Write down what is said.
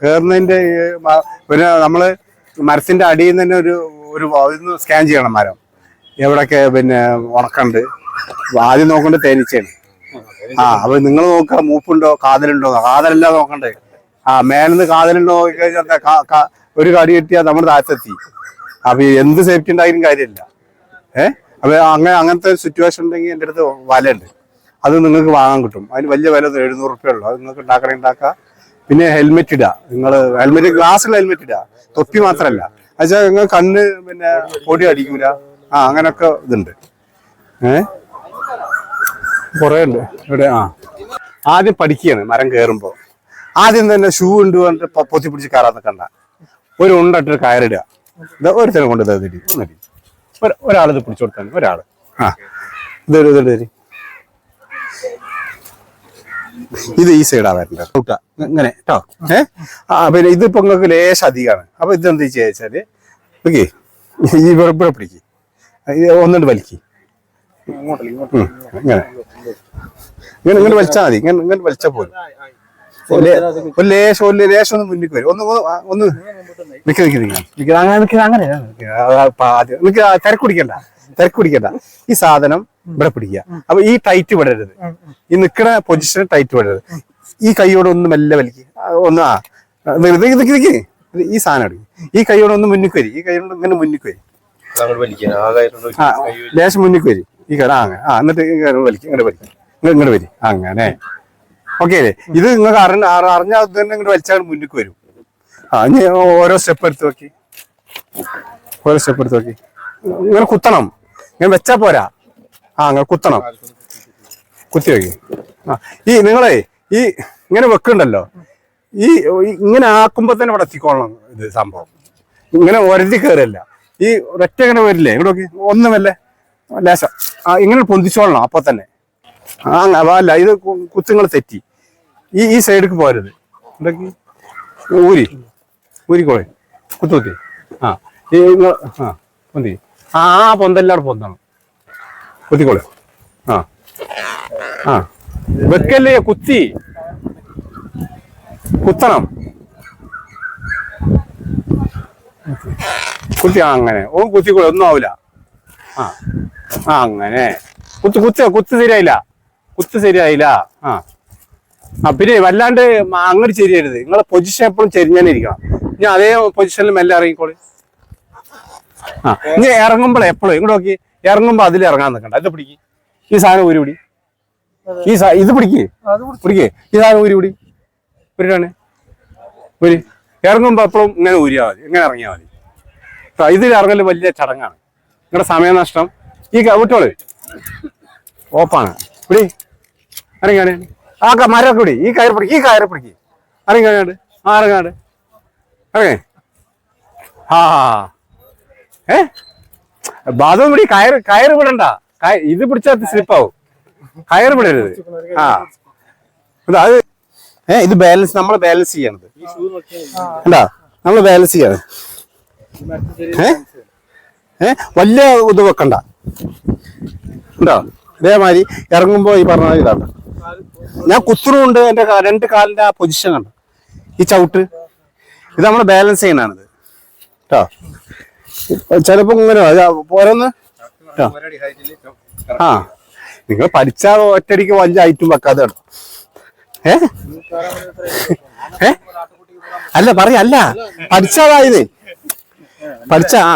കയറുന്നതിന്റെ പിന്നെ നമ്മൾ മരത്തിന്റെ അടിയിൽ നിന്ന് തന്നെ ഒരു ഒരു ഇതൊന്ന് സ്കാൻ ചെയ്യണം മരം. എവിടൊക്കെ പിന്നെ ഉണക്കണ്ട്. ആദ്യം നോക്കണ്ട് തേനീച്ചയാണ്. ആ അപ്പൊ നിങ്ങൾ നോക്കുക മൂപ്പുണ്ടോ കാതലുണ്ടോ കാതലല്ല നോക്കണ്ടേ. ആ മേലെന്ന് കാതലുണ്ടോ നോക്കിക്കഴിഞ്ഞാൽ ഒരു കടി കിട്ടിയാൽ നമ്മുടെ താഴ്ത്തെത്തി. അപ്പൊ എന്ത് സേഫ്റ്റി ഉണ്ടായാലും കാര്യമില്ല. ഏഹ് അപ്പൊ അങ്ങനെ അങ്ങനത്തെ സിറ്റുവേഷൻ ഉണ്ടെങ്കിൽ എന്റെ അടുത്ത് വലയുണ്ട്. അത് നിങ്ങൾക്ക് വാങ്ങാൻ കിട്ടും. അതിന് വലിയ വില എഴുന്നൂറ് റുപ്യ ഉള്ളൂ. അത് നിങ്ങൾക്ക് ഉണ്ടാക്കണേ ഉണ്ടാക്കാം. പിന്നെ ഹെൽമെറ്റ് ഇടുക നിങ്ങൾ ഹെൽമെറ്റ് ഗ്ലാസ്സുള്ള ഹെൽമെറ്റ് ഇടുക തൊപ്പി മാത്രമല്ല എന്നുവെച്ചാൽ നിങ്ങൾ കണ്ണ് പിന്നെ പൊടി അടിക്കൂല. ആ അങ്ങനൊക്കെ ഇതുണ്ട്. ഏ? കുറേ ഉണ്ട്. ഇവിടെ ആ. ആദ്യം പഠിക്കുകയാണ് മരം കയറുമ്പോൾ ആദ്യം തന്നെ ഷൂ ഉണ്ട് പറഞ്ഞിട്ട് പൊത്തി പിടിച്ച് കയറാൻ നിൽക്കണ്ട ഒരു ഉണ്ടിട്ട് കയറിടുക ഇത് ഒരുത്തരം കൊണ്ട് ഒന്നരി ഒരാളിത് പിടിച്ചു കൊടുത്താൽ ഒരാൾ ഒരാൾ. ആ. ഇതൊരു ഇതൊരു ഇത് ഈ സൈഡാ വരേണ്ടത്. കൂട്ടുക. ഇങ്ങനെ കേട്ടോ ഏഹ് ആ പിന്നെ ഇതിപ്പോ നിങ്ങൾക്ക് ലേശം അധികമാണ്. അപ്പൊ ഇതെന്ത് ചെയ്യാച്ചാൽ ഓക്കെ ഈ ഇവിടെ പിടിക്ക്. ഒന്നുകൊണ്ട് വലിക്ക്. ഇങ്ങനെ. ഇങ്ങനെ ഇങ്ങനെ വലിച്ചാൽ മതി. ഇങ്ങനെ ഇങ്ങനെ വലിച്ചാൽ പോലും ലേശം ലേശം ഒന്ന് മുന്നിൽ വരും. ഒന്ന് ഒന്ന് നിക്ക് നിക്ക് നിക്ക്. അങ്ങനെ നിക്ക്. അങ്ങനെ തിരക്ക് പിടിക്കണ്ട. തിരക്ക് പിടിക്കണ്ട. ഈ സാധനം ഇവിടെ പിടിക്കുക. അപ്പൊ ഈ ടൈറ്റ് വിടരുത്. ഈ നിക്കണ പൊസിഷൻ ടൈറ്റ് വിടരുത്. ഈ കൈയോടെ ഒന്ന് മെല്ലെ വലിക്കുക ഒന്ന് ആ. വെറുതെ. ഈ സാധനം എടുക്കും. ഈ കൈയോടെ ഒന്ന് മുന്നിക്ക് വരി. ഈ കൈയോട് ഇങ്ങനെ മുന്നിക്ക് വരി. ആ ലേശം മുന്നിക്ക് വരി. ഈ കട അങ്ങനെ. ആ എന്നിട്ട് വലിക്കും ഇങ്ങോട്ട് വലിക്കും. ഇങ്ങോട്ട് വരി. അങ്ങനെ. ഓക്കെ അല്ലേ? ഇത് നിങ്ങൾക്ക് അറിഞ്ഞ അറി- അറിഞ്ഞാൽ അത് തന്നെ ഇങ്ങോട്ട് വലിച്ചാൽ മുന്നിക്ക് വരും. ആ ഇനി ഓരോ സ്റ്റെപ്പ് എടുത്ത് നോക്കി. ഓരോ സ്റ്റെപ്പ് എടുത്ത് നോക്കി. ഇങ്ങനെ കുത്തണം. ഇങ്ങനെ വെച്ചാ പോരാ. ആ അങ്ങനെ കുത്തണം. കുത്തി നോക്കി. ആ ഈ നിങ്ങളെ ഈ ഇങ്ങനെ വെക്കുന്നുണ്ടല്ലോ ഈ ഇങ്ങനെ ആക്കുമ്പോ തന്നെ ഇവിടെ എത്തിക്കോളണം ഇത് സംഭവം. ഇങ്ങനെ ഒരതി കയറില്ല ഈ ഒറ്റ ഇങ്ങനെ വരില്ലേ? ഇങ്ങോട്ട് നോക്കി. ഒന്നുമല്ലേ ലേശം. ആ ഇങ്ങനെ പൊന്തിച്ചോളണം അപ്പൊ തന്നെ. ആ അല്ല ഇത് കുത്തുങ്ങൾ തെറ്റി. ഈ ഈ സൈഡിലേക്ക് പോരുത് എന്തൊക്കെ? ഊരി. ഊരിക്കോളെ. കുത്തുകുത്തി ആ ഈ ആ പൊന്തി. ആ പൊന്തല്ലാടെ പൊന്തണം. കുത്തിക്കോളെ ആ. ആ. വെക്കല്ലേ കുത്തി? കുത്തണം. കുത്തി അങ്ങനെ. ഓ കുത്തിക്കോളെ ഒന്നും ആവില്ല ആ. ആ അങ്ങനെ. കുത്ത് കുത്ത് കുത്ത് ശരിയായില്ല. കുത്ത് ശരിയായില്ല. ആ. ആ പിന്നെ വല്ലാണ്ട് അങ്ങോട്ട് ശരിയരുത് നിങ്ങളെ പൊസിഷൻ എപ്പോഴും ചെരിഞ്ഞാനേ ഇരിക്കണം. ഞാൻ അതേ പൊസിഷനിൽ മെല്ലെ ഇറങ്ങിക്കോളി. ആ ഇനി ഇറങ്ങുമ്പോൾ എപ്പോഴും ഇങ്ങോട്ട് നോക്കി. ഇറങ്ങുമ്പോ അതിൽ ഇറങ്ങാൻ നിൽക്കണ്ട. ഇത് പിടിക്ക്. ഈ സാധനം ഒരു പിടി. ഈ സാ ഇത് പിടിക്ക്. പിടിക്കേ. ഈ സാധനം ഒരു പിടി. ഉരുട്ടാണ് ഒരു ഇറങ്ങുമ്പോ എപ്പോഴും ഇങ്ങനെ ഊരിയാൽ മതി. ഇങ്ങനെ ഇറങ്ങിയാൽ മതി. ഇതിൽ ഇറങ്ങൽ വലിയ ചടങ്ങാണ്. നിങ്ങളുടെ സമയനഷ്ടം ഈ വിട്ടോൾ ഓപ്പാണ്. പിടി. ഇറങ്ങിയാണ്. ആ മരമൊക്കെ മരം പിടി. ഈ കയറി പിടിക്കും ഈ കയറി പിടിക്കും. ഇറങ്ങിക്കാണ്ട് ആ ഇറങ്ങാണ്ട് ഇറങ്ങേ. ആ ഏ? ബാധവും പിടി കയറ് കയറ് വിടണ്ട. ഇത് പിടിച്ചാൽ സ്ലിപ്പാവും കയറ് വിടരുത്. ആ. അത് ഏ ഇത് ബാലൻസ് നമ്മൾ ബാലൻസ് ചെയ്യണത്. എന്താ നമ്മൾ ബാലൻസ് ചെയ്യണം ഏ? ഏ? വലിയ ഇത് വെക്കണ്ട. ഉണ്ടോ അതേമാതിരി ഇറങ്ങുമ്പോ ഈ പറഞ്ഞ ഇതാണ് ഞാൻ കുത്തുന്നുണ്ട് എന്റെ രണ്ട് കാലിന്റെ ആ പൊസിഷൻ ഉണ്ട് ഈ ചവിട്ട്. ഇത് നമ്മൾ ബാലൻസ് ചെയ്യണാണിത് കേട്ടോ ചിലപ്പോ ഇങ്ങനെ കേട്ടോ ആ. നിങ്ങൾ പഠിച്ചാൽ ഒറ്റടിക്ക് വലിയ ഐറ്റം വെക്കാതെ കേട്ടോ ഏ? ഏ? അല്ല പറയ അല്ല. പഠിച്ചാതായത് പഠിച്ച ആ.